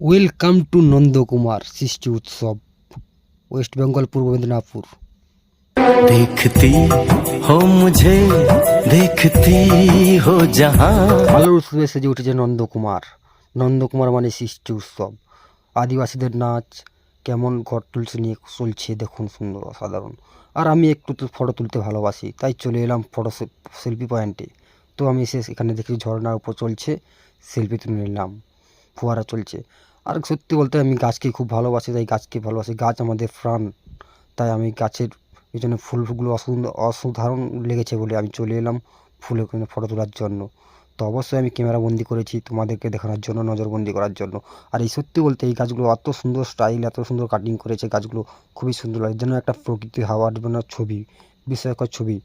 Welcome to Nandakumar সৃষ্টি উৎসব West Bengal পূর্ব মেদিনীপুর মুঝে উৎসবে সেজে উঠেছে নন্দকুমার নন্দকুমার মানে সৃষ্টি উৎসব। আদিবাসীদের নাচ কেমন ঘর তুলছে নিয়ে চলছে দেখুন সুন্দর অসাধারণ। আর আমি একটু তো ফটো তুলতে ভালোবাসি তাই চলে এলাম ফটো সেলফি পয়েন্টে। তো আমি এসে এখানে দেখি ঝর্নার উপর চলছে সেলফি তুলে নিলাম। ফোয়ারা চলছে। আর সত্যি বলতে আমি গাছকে খুব ভালোবাসি, তাই গাছকে ভালোবাসি। গাছ আমাদের প্রাণ। তাই আমি গাছের এই পিছনে ফুলগুলো অসাধারণ লেগেছে বলে আমি চলে এলাম ফুলে ফটো তোলার জন্য। তো অবশ্যই আমি ক্যামেরা বন্দি করেছি তোমাদেরকে দেখানোর জন্য, নজরবন্দি করার জন্য। আর এই সত্যি বলতে এই গাছগুলো এত সুন্দর স্টাইল এত সুন্দর কাটিং করেছে, গাছগুলো খুবই সুন্দর লাগে যেন একটা প্রকৃতি হাওয়ার জন্য ছবি, বিস্ময়কর ছবি।